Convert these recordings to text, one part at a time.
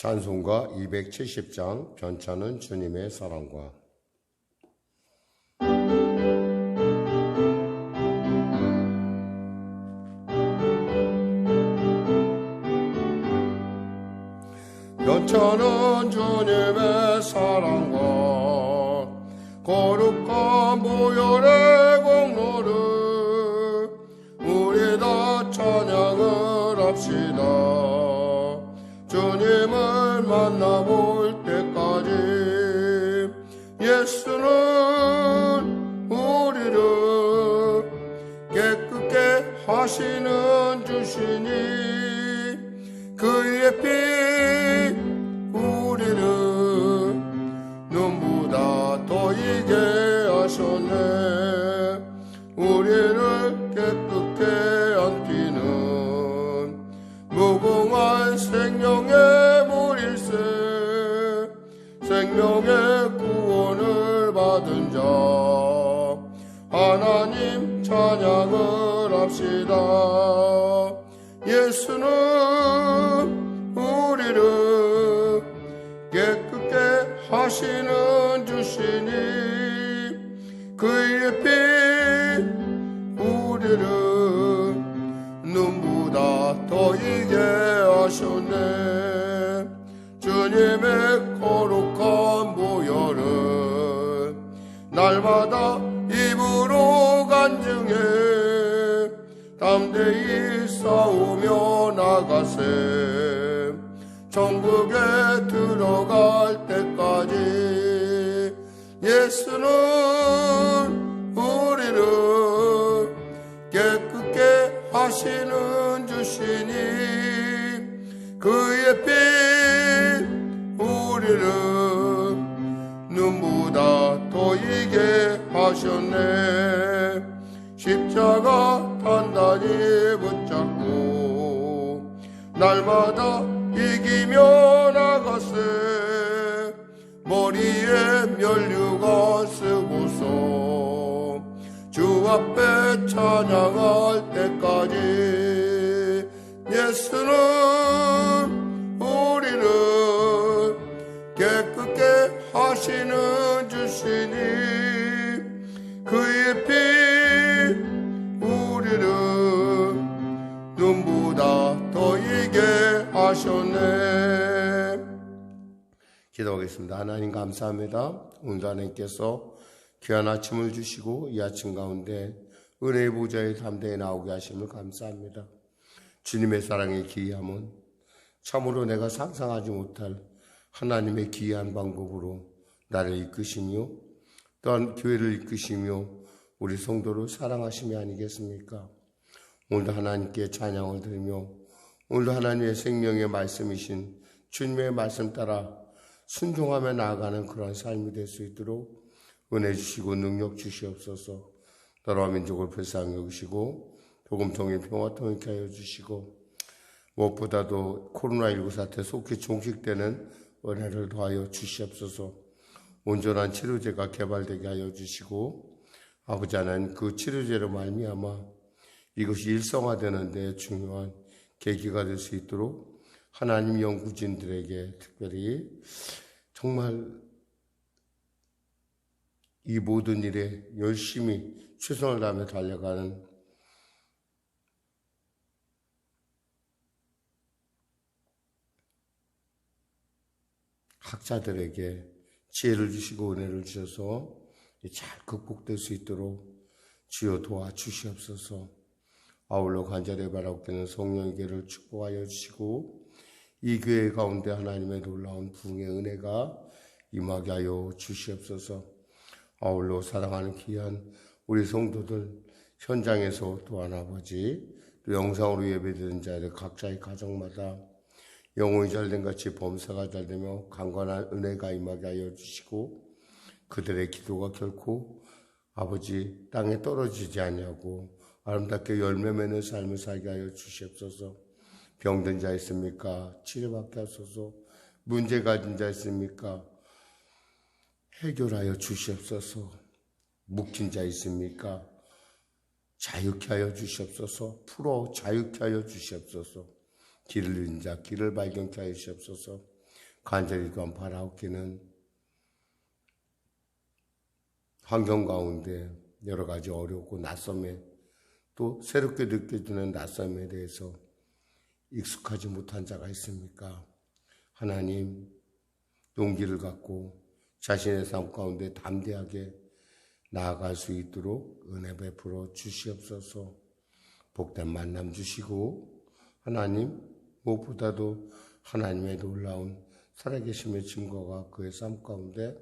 찬송가 270장 변차는 주님의 사랑과 이게 하셨네 우리를 싸우며 나가세. 천국에 들어갈 때까지 예수는 우리를 깨끗게 하시는 주시니 그의 피 우리를 눈보다 더 이게 하셨네. 십자가 단단히 붙잡고 날마다 이기며 나가세 머리에 면류가 쓰고서 주 앞에 찬양할 때까지 예수는 우리를 깨끗게 하시는 주시니 기도하겠습니다. 하나님 감사합니다. 오늘도 하나님께서 귀한 아침을 주시고 이 아침 가운데 은혜의 보좌에 담대히 나오게 하심을 감사합니다. 주님의 사랑의 기이함은 참으로 내가 상상하지 못할 하나님의 기이한 방법으로 나를 이끄시며 또한 교회를 이끄시며 우리 성도를 사랑하심이 아니겠습니까? 오늘도 하나님께 찬양을 드리며 오늘도 하나님의 생명의 말씀이신 주님의 말씀 따라 순종하며 나아가는 그런 삶이 될 수 있도록 은혜 주시고 능력 주시옵소서. 나라와 민족을 불쌍히 여기시고 복음 통해 평화 통일케 하여 주시고 무엇보다도 코로나19 사태 속히 종식되는 은혜를 더하여 주시옵소서. 온전한 치료제가 개발되게 하여 주시고 아버지 하나님 그 치료제로 말미암아 이것이 일성화되는 데 중요한 계기가 될 수 있도록 하나님 연구진들에게 특별히 정말 이 모든 일에 열심히 최선을 다하며 달려가는 학자들에게 지혜를 주시고 은혜를 주셔서 잘 극복될 수 있도록 주여 도와주시옵소서. 아울러 간절히 바라옵기는 성령에게를 축복하여 주시고 이 교회 가운데 하나님의 놀라운 부흥의 은혜가 임하게 하여 주시옵소서. 아울러 사랑하는 귀한 우리 성도들 현장에서 또한 아버지 또 영상으로 예배드리는 자들 각자의 가정마다 영혼이 잘된 같이 범사가 잘되며 강건한 은혜가 임하게 하여 주시고 그들의 기도가 결코 아버지 땅에 떨어지지 아니하고 아름답게 열매 맺는 삶을 살게 하여 주시옵소서. 병든 자 있습니까? 치료받게 하소서. 문제 가진 자 있습니까? 해결하여 주시옵소서. 묶인 자 있습니까? 자유케 하여 주시옵소서. 풀어 자유케 하여 주시옵소서. 길을 잃은 자 길을 발견케 하여 주시옵소서. 간절히 또한 바라옵기는 환경 가운데 여러 가지 어렵고 낯섦에 또 새롭게 느껴지는 낯섦에 대해서 익숙하지 못한 자가 있습니까? 하나님 용기를 갖고 자신의 삶 가운데 담대하게 나아갈 수 있도록 은혜 베풀어 주시옵소서 복된 만남 주시고 하나님 무엇보다도 하나님의 놀라운 살아계심의 증거가 그의 삶 가운데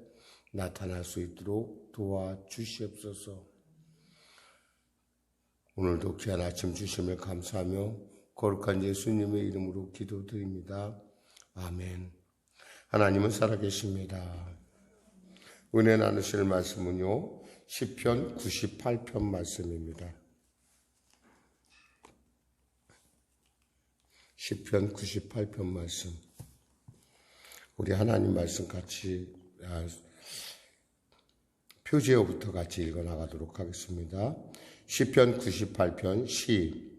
나타날 수 있도록 도와주시옵소서 오늘도 귀한 아침 주심을 감사하며 거룩한 예수님의 이름으로 기도드립니다. 아멘. 하나님은 살아계십니다. 은혜 나누실 말씀은요. 10편 98편 말씀입니다. 10편 98편 말씀. 우리 하나님 말씀 같이 아, 표제어부터 같이 읽어 나가도록 하겠습니다. 10편 98편 시.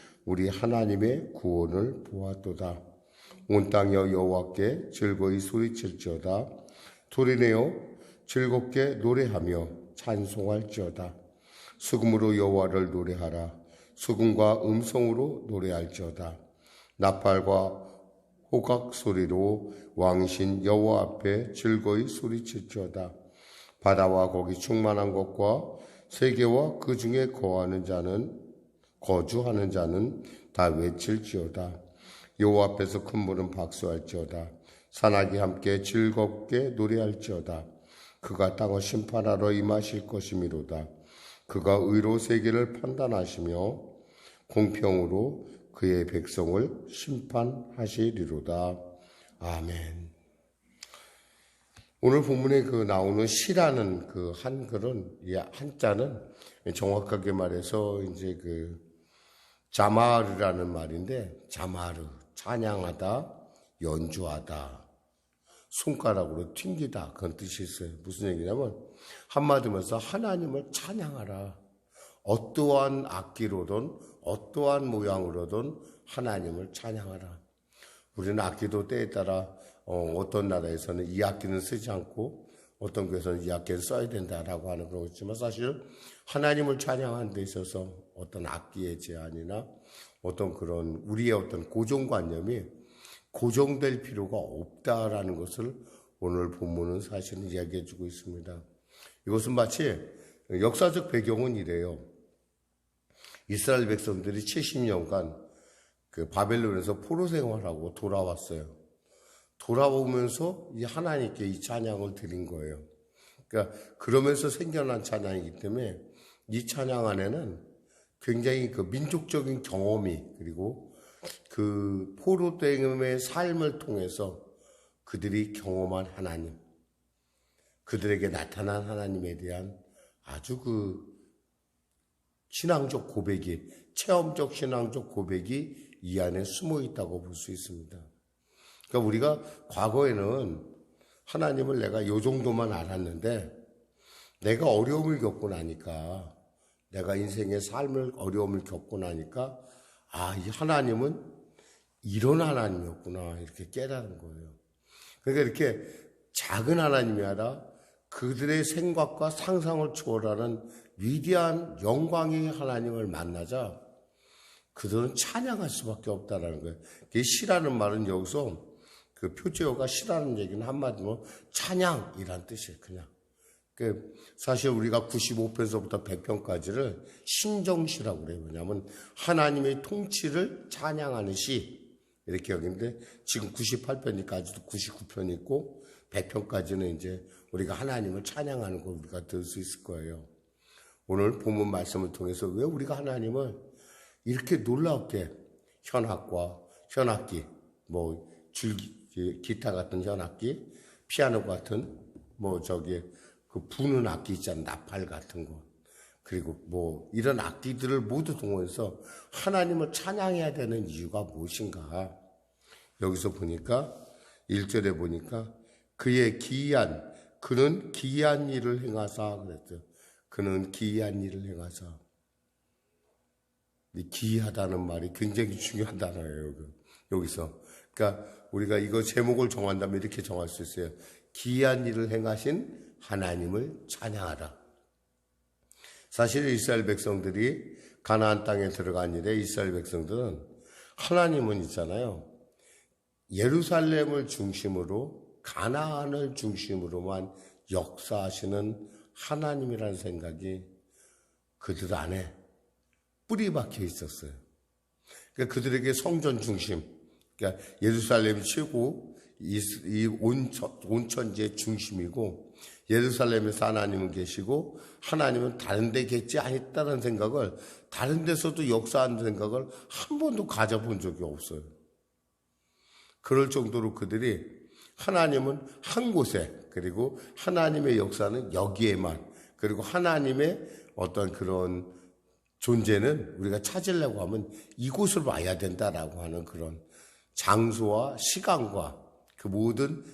우리 하나님의 구원을 보았도다. 온 땅여 여호와께 즐거이 소리칠지어다. 소리내어 즐겁게 노래하며 찬송할지어다. 수금으로 여호와를 노래하라. 수금과 음성으로 노래할지어다. 나팔과 호각 소리로 왕신 여호와 앞에 즐거이 소리칠지어다. 바다와 거기 충만한 것과 세계와 그 중에 거하는 자는 거주하는 자는 다 외칠지어다. 여호와 앞에서 큰 물은 박수할지어다. 산악이 함께 즐겁게 노래할지어다. 그가 땅을 심판하러 임하실 것이미로다. 그가 의로 세계를 판단하시며 공평으로 그의 백성을 심판하시리로다. 아멘. 오늘 본문에 그 나오는 시라는 그 한글은, 이 한자는 정확하게 말해서 이제 그 자마르라는 말인데, 자마르, 찬양하다, 연주하다, 손가락으로 튕기다. 그런 뜻이 있어요. 무슨 얘기냐면, 한마디면서 하나님을 찬양하라. 어떠한 악기로든, 어떠한 모양으로든 하나님을 찬양하라. 우리는 악기도 때에 따라 어, 떤 나라에서는 이 악기는 쓰지 않고 어떤 교회에서는 이 악기를 써야 된다라고 하는 그런 거지만 사실 하나님을 찬양하는 데 있어서 어떤 악기의 제한이나 어떤 그런 우리의 어떤 고정관념이 고정될 필요가 없다라는 것을 오늘 본문은 사실은 이야기해 주고 있습니다. 이것은 마치 역사적 배경은 이래요. 이스라엘 백성들이 70년간 그 바벨론에서 포로 생활하고 돌아왔어요. 돌아오면서 이 하나님께 이 찬양을 드린 거예요. 그러니까 그러면서 생겨난 찬양이기 때문에 이 찬양 안에는 굉장히 그 민족적인 경험이 그리고 그 포로됨의 삶을 통해서 그들이 경험한 하나님, 그들에게 나타난 하나님에 대한 아주 그 신앙적 고백이, 체험적 신앙적 고백이 이 안에 숨어 있다고 볼 수 있습니다. 그러니까 우리가 과거에는 하나님을 내가 요 정도만 알았는데 내가 어려움을 겪고 나니까 내가 인생의 삶을 어려움을 겪고 나니까 아, 이 하나님은 이런 하나님이었구나 이렇게 깨달은 거예요. 그러니까 이렇게 작은 하나님이 아니라 그들의 생각과 상상을 초월하는 위대한 영광의 하나님을 만나자 그들은 찬양할 수밖에 없다라는 거예요. 그 시라는 말은 여기서 그 표제어가 시라는 얘기는 한마디로 찬양이란 뜻이에요. 그냥. 그 사실 우리가 95편서부터 100편까지를 신정시라고 그래요. 왜냐하면 하나님의 통치를 찬양하는 시 이렇게 여기는데 지금 98편까지도 99편 있고 100편까지는 이제 우리가 하나님을 찬양하는 걸 우리가 들을 수 있을 거예요. 오늘 본문 말씀을 통해서 왜 우리가 하나님을 이렇게 놀랍게 현악과 현악기, 뭐 줄기, 기타 같은 현악기, 피아노 같은 뭐 저기 그 부는 악기 있잖아 나팔 같은 거 그리고 뭐 이런 악기들을 모두 동원해서 하나님을 찬양해야 되는 이유가 무엇인가 여기서 보니까 1절에 보니까 그의 기이한 그는 기이한 일을 행하사 그랬어요. 그는 기이한 일을 행하사. 이 기이하다는 말이 굉장히 중요한 단어예요. 여기. 여기서. 그러니까 우리가 이거 제목을 정한다면 이렇게 정할 수 있어요. 기이한 일을 행하신 하나님을 찬양하라. 사실 이스라엘 백성들이 가나안 땅에 들어간 일에 이스라엘 백성들은 하나님은 있잖아요. 예루살렘을 중심으로 가나안을 중심으로만 역사하시는 하나님이라는 생각이 그들 안에 뿌리 박혀 있었어요. 그러니까 그들에게 성전 중심, 그러니까 예루살렘이 최고 이 온천지의 중심이고 예루살렘에서 하나님은 계시고 하나님은 다른 데 계지 않았다는 생각을 다른 데서도 역사하는 생각을 한 번도 가져본 적이 없어요. 그럴 정도로 그들이 하나님은 한 곳에 그리고 하나님의 역사는 여기에만 그리고 하나님의 어떤 그런 존재는 우리가 찾으려고 하면 이곳을 와야 된다라고 하는 그런 장소와 시간과 그 모든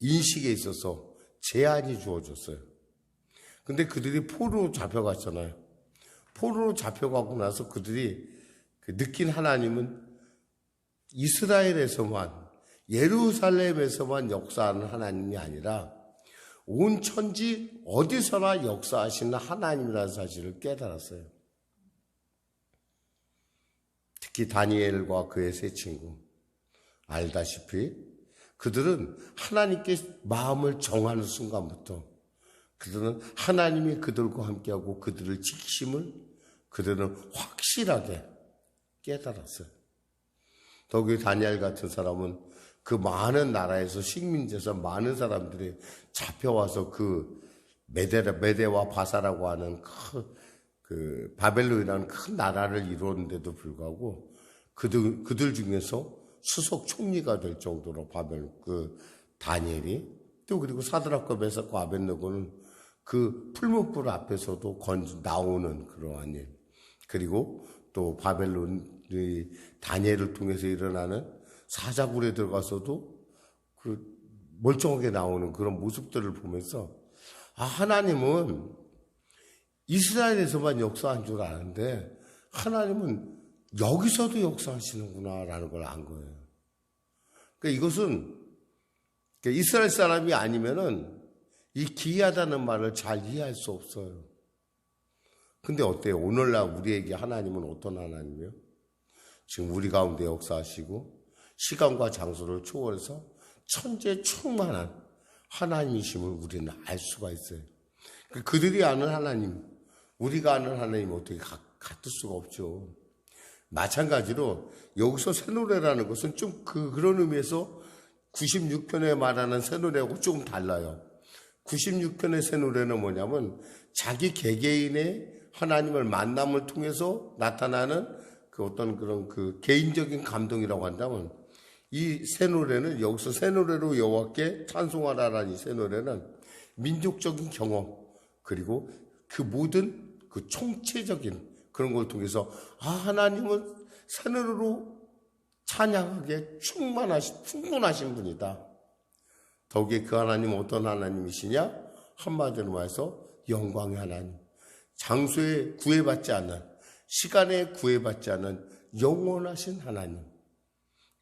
인식에 있어서 제한이 주어졌어요. 근데 그들이 포로로 잡혀갔잖아요. 포로로 잡혀가고 나서 그들이 그 느낀 하나님은 이스라엘에서만 예루살렘에서만 역사하는 하나님이 아니라 온 천지 어디서나 역사하시는 하나님이라는 사실을 깨달았어요. 특히 다니엘과 그의 세 친구 알다시피 그들은 하나님께 마음을 정하는 순간부터 그들은 하나님이 그들과 함께하고 그들을 지키심을 그들은 확실하게 깨달았어요. 더욱이 다니엘 같은 사람은 그 많은 나라에서 식민지에서 많은 사람들이 잡혀와서 그 메데, 메데와 바사라고 하는 큰, 그 바벨론이라는 큰 나라를 이루었는데도 불구하고 그들, 그들 중에서 수석 총리가 될 정도로 바벨, 그 다니엘이 또 그리고 사드락과 메사과 아벤노고는 그 풀무불 앞에서도 건 나오는 그러한 일. 그리고 또 바벨론의 다니엘을 통해서 일어나는 사자굴에 들어가서도 그 멀쩡하게 나오는 그런 모습들을 보면서 아, 하나님은 이스라엘에서만 역사한 줄 아는데 하나님은 여기서도 역사하시는구나라는 걸 안 거예요. 그러니까 이것은 그러니까 이스라엘 사람이 아니면은 이 기이하다는 말을 잘 이해할 수 없어요. 근데 어때요? 오늘날 우리에게 하나님은 어떤 하나님이요? 지금 우리 가운데 역사하시고 시간과 장소를 초월해서 천재 충만한 하나님이심을 우리는 알 수가 있어요. 그 그들이 아는 하나님, 우리가 아는 하나님 어떻게 같을 수가 없죠. 마찬가지로 여기서 새 노래라는 것은 좀 그, 그런 의미에서 96편에 말하는 새 노래하고 조금 달라요. 96편의 새 노래는 뭐냐면 자기 개개인의 하나님을 만남을 통해서 나타나는 그 어떤 그런 그 개인적인 감동이라고 한다면 이 새 노래는 여기서 새 노래로 여호와께 찬송하라라는 이 새 노래는 민족적인 경험 그리고 그 모든 그 총체적인 그런 걸 통해서 아 하나님은 새 노래로 찬양하게 충만하신 충분하신 분이다. 더욱이 그 하나님 어떤 하나님이시냐? 한마디로 말해서 영광의 하나님. 장소에 구애받지 않는, 시간에 구애받지 않는 영원하신 하나님.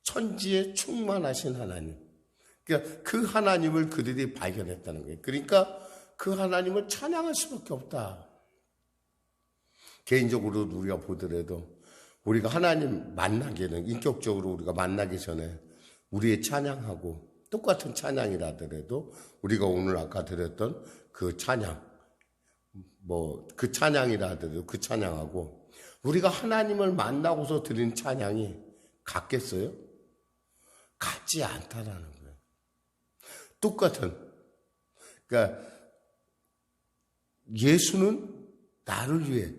천지에 충만하신 하나님. 그러니까 그 하나님을 그들이 발견했다는 거예요. 그러니까 그 하나님을 찬양할 수밖에 없다. 개인적으로 우리가 보더라도 우리가 하나님 만나기는 인격적으로 우리가 만나기 전에 우리의 찬양하고 똑같은 찬양이라 하더라도 우리가 오늘 아까 드렸던 그 찬양, 뭐 그 찬양이라 하더라도 그 찬양하고 우리가 하나님을 만나고서 드린 찬양이 같겠어요? 같지 않다라는 거예요. 똑같은. 그러니까 예수는 나를 위해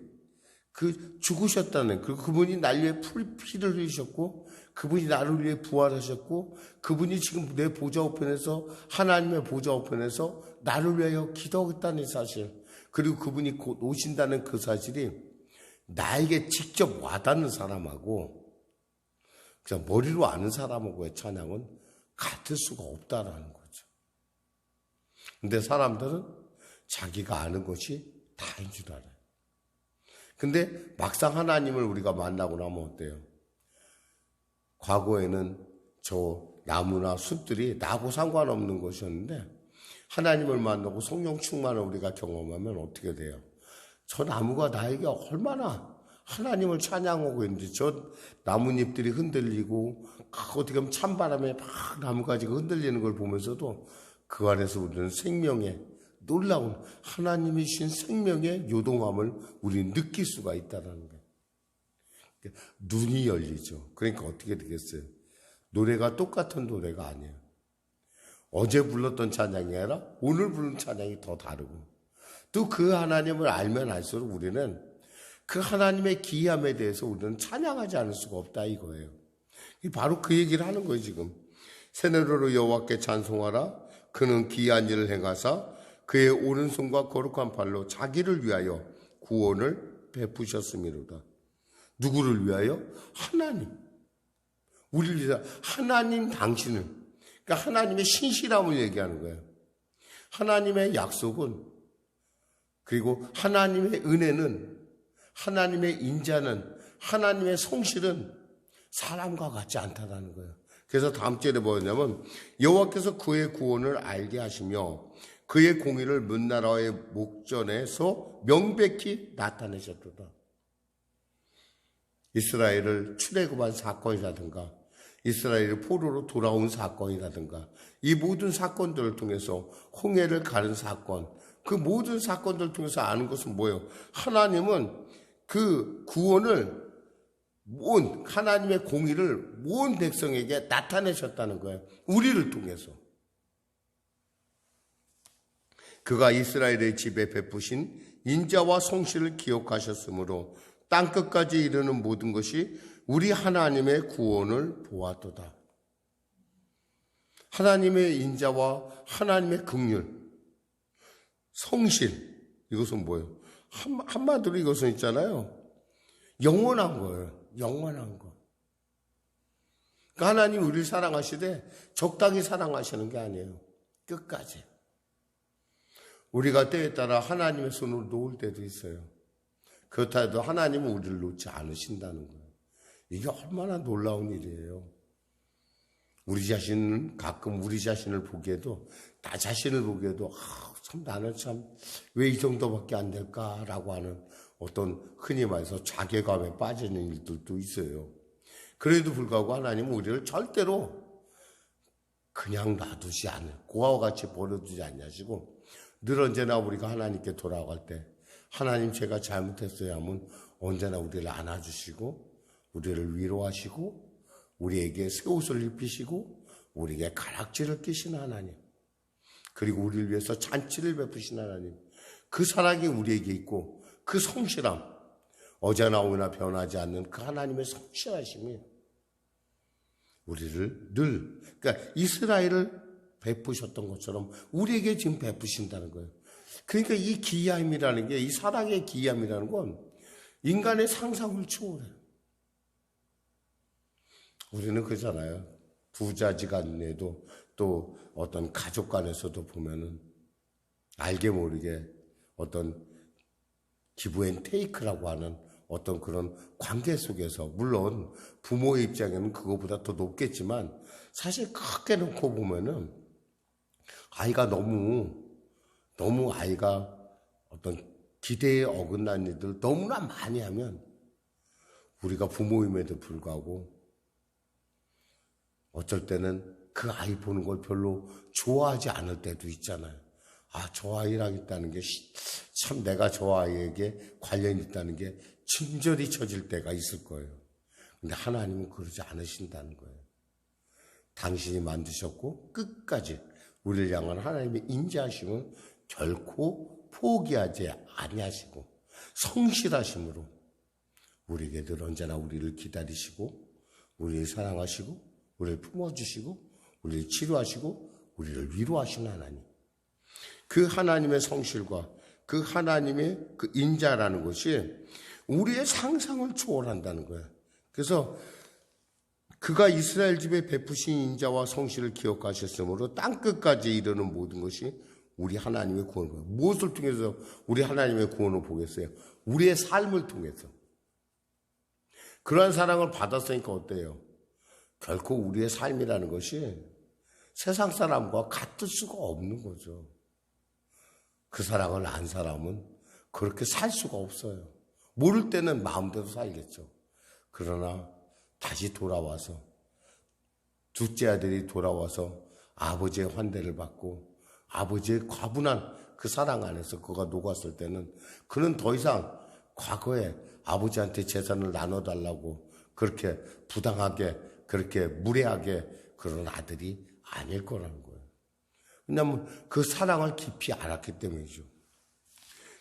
그 죽으셨다는 그 그분이 날 위해 피를 흘리셨고 그분이 나를 위해 부활하셨고 그분이 지금 내 보좌 우편에서 하나님의 보좌 우편에서 나를 위하여 기도하겠다는 사실 그리고 그분이 곧 오신다는 그 사실이 나에게 직접 와닿는 사람하고 그냥 머리로 아는 사람하고의 찬양은 같을 수가 없다라는 거죠. 근데 사람들은 자기가 아는 것이 다인 줄 알아요. 근데 막상 하나님을 우리가 만나고 나면 어때요? 과거에는 저 나무나 숲들이 나하고 상관없는 것이었는데 하나님을 만나고 성령 충만을 우리가 경험하면 어떻게 돼요? 저 나무가 나에게 얼마나 하나님을 찬양하고 있는지 저 나뭇잎들이 흔들리고 어떻게 보면 찬바람에 막 나무가지가 흔들리는 걸 보면서도 그 안에서 우리는 생명의 놀라운 하나님이 주신 생명의 요동함을 우리는 느낄 수가 있다는 거예요. 눈이 열리죠. 그러니까 어떻게 되겠어요? 노래가 똑같은 노래가 아니에요. 어제 불렀던 찬양이 아니라 오늘 부른 찬양이 더 다르고 또 그 하나님을 알면 알수록 우리는 그 하나님의 기함에 대해서 우리는 찬양하지 않을 수가 없다 이거예요. 바로 그 얘기를 하는 거예요 지금. 새내로로 여호와께 찬송하라. 그는 기한 일을 행하사 그의 오른손과 거룩한 팔로 자기를 위하여 구원을 베푸셨음이로다. 누구를 위하여? 하나님. 우리를 위해서 하나님 당신을. 그러니까 하나님의 신실함을 얘기하는 거예요. 하나님의 약속은 그리고 하나님의 은혜는 하나님의 인자는 하나님의 성실은 사람과 같지 않다라는 거예요. 그래서 다음 절에 뭐냐면 여호와께서 그의 구원을 알게 하시며 그의 공의를 문나라의 목전에서 명백히 나타내셨도다. 이스라엘을 출애굽한 사건이라든가 이스라엘이 포로로 돌아온 사건이라든가 이 모든 사건들을 통해서 홍해를 가른 사건 그 모든 사건들을 통해서 아는 것은 뭐예요? 하나님은 그 구원을 온 하나님의 공의를 모든 백성에게 나타내셨다는 거예요. 우리를 통해서. 그가 이스라엘의 집에 베푸신 인자와 성실을 기억하셨으므로 땅 끝까지 이르는 모든 것이 우리 하나님의 구원을 보았도다. 하나님의 인자와 하나님의 긍휼, 성실 이것은 뭐예요? 한, 한마디로 이것은 있잖아요. 영원한 거예요. 영원한 거. 그러니까 하나님 우리를 사랑하시되 적당히 사랑하시는 게 아니에요. 끝까지. 우리가 때에 따라 하나님의 손으로 놓을 때도 있어요. 그렇다 해도 하나님은 우리를 놓지 않으신다는 거예요. 이게 얼마나 놀라운 일이에요. 우리 자신은 가끔 우리 자신을 보기에도 나 자신을 보기에도 아, 참 나는 참 왜 이 정도밖에 안 될까라고 하는 어떤 흔히 말해서 자괴감에 빠지는 일들도 있어요. 그래도 불구하고 하나님은 우리를 절대로 그냥 놔두지 않을 고아와 같이 버려두지 않냐시고 늘 언제나 우리가 하나님께 돌아갈 때 하나님 제가 잘못했어야 하면 언제나 우리를 안아주시고 우리를 위로하시고 우리에게 새 옷을 입히시고 우리에게 가락지를 끼신 하나님. 그리고 우리를 위해서 잔치를 베푸신 하나님. 그 사랑이 우리에게 있고 그 성실함 어제나 오나 변하지 않는 그 하나님의 성실하심이 우리를 늘 그러니까 이스라엘을 베푸셨던 것처럼 우리에게 지금 베푸신다는 거예요. 그러니까 이 기이함이라는 게 이 사랑의 기이함이라는 건 인간의 상상을 초월해요. 우리는 그잖아요. 부자지간에도 또 어떤 가족 간에서도 보면은 알게 모르게 어떤 기부 앤 테이크라고 하는 어떤 그런 관계 속에서 물론 부모의 입장에는 그거보다 더 높겠지만 사실 크게 놓고 보면은 아이가 너무 너무 아이가 어떤 기대에 어긋난 일들 너무나 많이 하면 우리가 부모임에도 불구하고 어쩔 때는 그 아이 보는 걸 별로 좋아하지 않을 때도 있잖아요. 아, 저 아이랑 있다는 게 참 내가 저 아이에게 관련 있다는 게 친절히 쳐질 때가 있을 거예요. 근데 하나님은 그러지 않으신다는 거예요. 당신이 만드셨고 끝까지 우리를 향한 하나님의 인자하심은 결코 포기하지 아니하시고 성실하심으로 우리에게 늘 언제나 우리를 기다리시고 우리를 사랑하시고 우리를 품어주시고 우리를 치료하시고 우리를 위로하시는 하나님. 그 하나님의 성실과 그 하나님의 그 인자라는 것이 우리의 상상을 초월한다는 거예요. 그래서 그가 이스라엘 집에 베푸신 인자와 성실을 기억하셨으므로 땅 끝까지 이르는 모든 것이 우리 하나님의 구원을 무엇을 통해서 우리 하나님의 구원을 보겠어요? 우리의 삶을 통해서. 그러한 사랑을 받았으니까 어때요? 결코 우리의 삶이라는 것이 세상 사람과 같을 수가 없는 거죠. 그 사랑을 안 사람은 그렇게 살 수가 없어요. 모를 때는 마음대로 살겠죠. 그러나 다시 돌아와서 둘째 아들이 돌아와서 아버지의 환대를 받고 아버지의 과분한 그 사랑 안에서 그가 녹았을 때는 그는 더 이상 과거에 아버지한테 재산을 나눠달라고 그렇게 부당하게 그렇게 무례하게 그런 아들이 아닐 거라는 거예요. 왜냐하면 그 사랑을 깊이 알았기 때문이죠.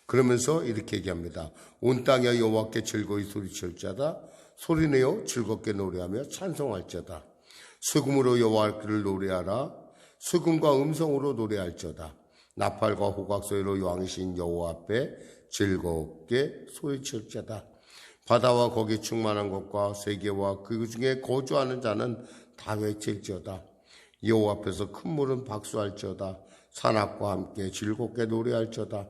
그러면서 이렇게 얘기합니다. 온 땅에 여호와께 즐거이 소리칠 자다. 소리내어 즐겁게 노래하며 찬송할 자다. 수금으로 여호와를 노래하라. 수금과 음성으로 노래할저다. 나팔과 호각소리로 왕이신 여호와 앞에 즐겁게 소리칠 자다. 바다와 거기 충만한 것과 세계와 그 중에 거주하는 자는 다 외칠지어다. 여호와 앞에서 큰 물은 박수할지어다. 산악과 함께 즐겁게 노래할지어다.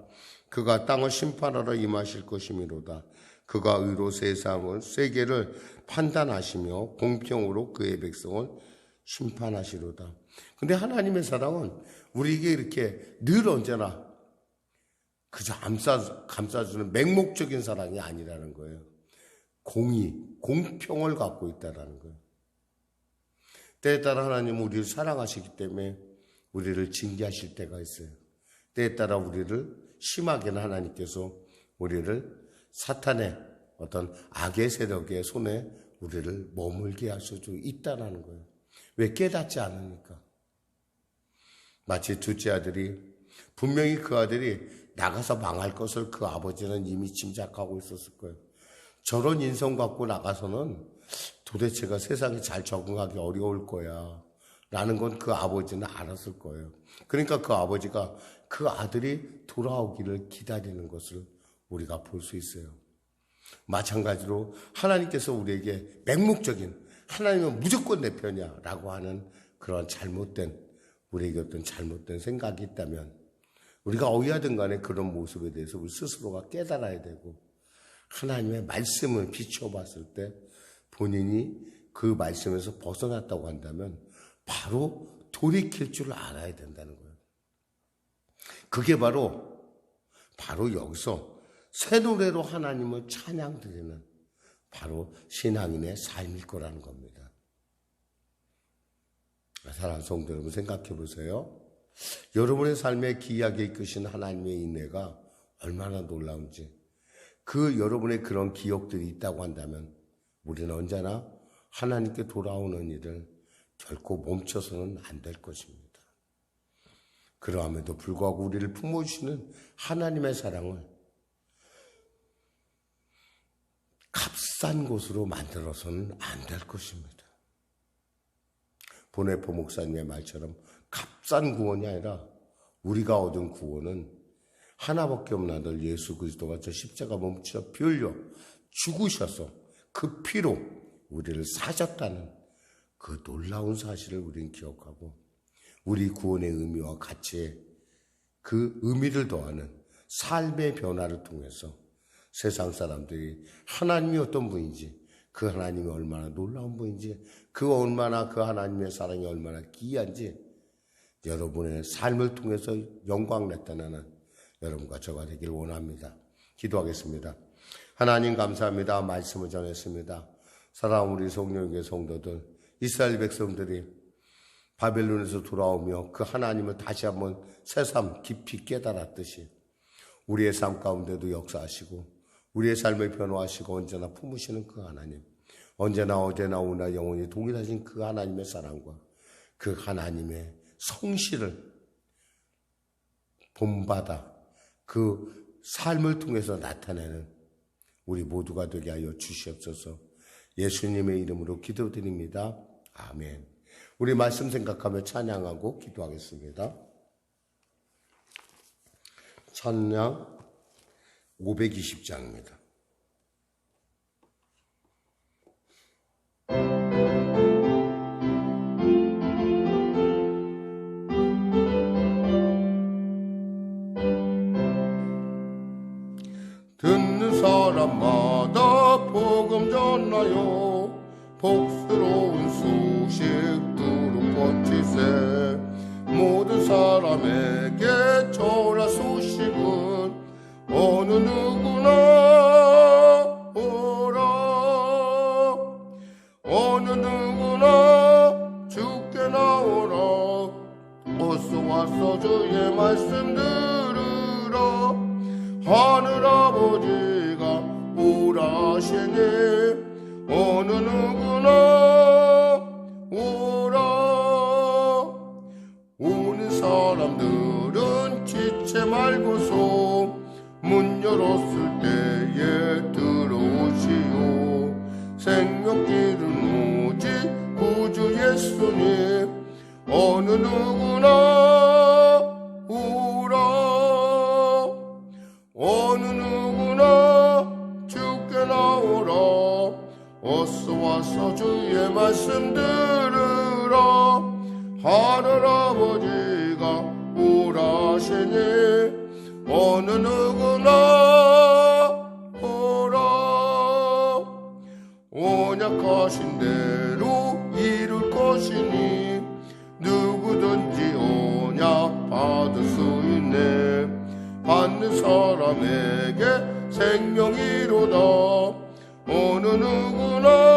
그가 땅을 심판하러 임하실 것이미로다. 그가 의로 세상을 세계를 판단하시며 공평으로 그의 백성을 심판하시로다. 근데 하나님의 사랑은 우리에게 이렇게 늘 언제나 그저 감싸, 감싸주는 맹목적인 사랑이 아니라는 거예요. 공의, 공평을 갖고 있다는 거예요. 때에 따라 하나님은 우리를 사랑하시기 때문에 우리를 징계하실 때가 있어요. 때에 따라 우리를 심하게는 하나님께서 우리를 사탄의 어떤 악의 세력의 손에 우리를 머물게 하실 수 있다는 거예요. 왜 깨닫지 않으니까. 마치 둘째 아들이 분명히 그 아들이 나가서 망할 것을 그 아버지는 이미 짐작하고 있었을 거예요. 저런 인성 갖고 나가서는 도대체가 세상에 잘 적응하기 어려울 거야. 라는 건 그 아버지는 알았을 거예요. 그러니까 그 아버지가 그 아들이 돌아오기를 기다리는 것을 우리가 볼 수 있어요. 마찬가지로 하나님께서 우리에게 맹목적인 하나님은 무조건 내 편이야 라고 하는 그런 잘못된 우리에게 어떤 잘못된 생각이 있다면 우리가 어휘하든 간에 그런 모습에 대해서 우리 스스로가 깨달아야 되고 하나님의 말씀을 비춰봤을 때 본인이 그 말씀에서 벗어났다고 한다면 바로 돌이킬 줄 알아야 된다는 거예요. 그게 바로 바로 여기서 새 노래로 하나님을 찬양 드리는 바로 신앙인의 삶일 거라는 겁니다. 사랑하는 성도 여러분 생각해 보세요. 여러분의 삶에 기이하게 이끄신 하나님의 인내가 얼마나 놀라운지 그 여러분의 그런 기억들이 있다고 한다면 우리는 언제나 하나님께 돌아오는 일을 결코 멈춰서는 안 될 것입니다. 그러함에도 불구하고 우리를 품어주시는 하나님의 사랑을 값싼 곳으로 만들어서는 안 될 것입니다. 보네포 목사님의 말처럼 값싼 구원이 아니라 우리가 얻은 구원은 하나밖에 없는 아들 예수 그리스도가 저 십자가 몸쳐 피 흘려 죽으셔서 그 피로 우리를 사셨다는 그 놀라운 사실을 우리는 기억하고 우리 구원의 의미와 가치에 그 의미를 더하는 삶의 변화를 통해서 세상 사람들이 하나님이 어떤 분인지 그 하나님이 얼마나 놀라운 분인지 그 얼마나 그 하나님의 사랑이 얼마나 귀한지 여러분의 삶을 통해서 영광 나타나는 여러분과 저가 되길 원합니다. 기도하겠습니다. 하나님 감사합니다. 말씀을 전했습니다. 사랑 우리 성령의 성도들 이스라엘 백성들이 바벨론에서 돌아오며 그 하나님을 다시 한번 새삼 깊이 깨달았듯이 우리의 삶 가운데도 역사하시고 우리의 삶을 변화하시고 언제나 품으시는 그 하나님, 언제나 어제나 오나 영원히 동일하신 그 하나님의 사랑과 그 하나님의 성실을 본받아 그 삶을 통해서 나타내는 우리 모두가 되게 하여 주시옵소서 예수님의 이름으로 기도드립니다. 아멘. 우리 말씀 생각하며 찬양하고 기도하겠습니다. 찬양 520장입니다. 듣는 사람마다 복음 전하여 복스러운 두루 뻗치세 말고서. 문 열었을 때에 들어오시오. 생명 길은 오직 구주 예수님. 어느 누구나 오라 어느 누구나 죽게 나오라 어서 와서 주의 말씀 들으라 하늘 아버지 어느 누구나 오라 언약하신 대로 이룰 것이니 누구든지 언약 받을 수 있네. 받는 사람에게 생명이로다. 어느 누구나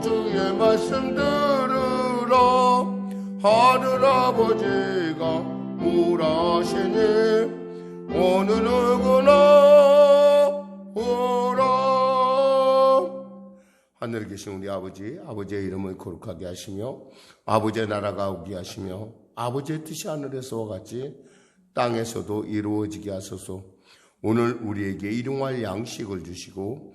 주의 말씀 들으라 하늘 아버지가 오라시니 어느 누구나 오라 하늘에 계신 우리 아버지 아버지의 이름을 거룩하게 하시며 아버지의 나라가 오게 하시며 아버지의 뜻이 하늘에서와 같이 땅에서도 이루어지게 하소서. 오늘 우리에게 일용할 양식을 주시고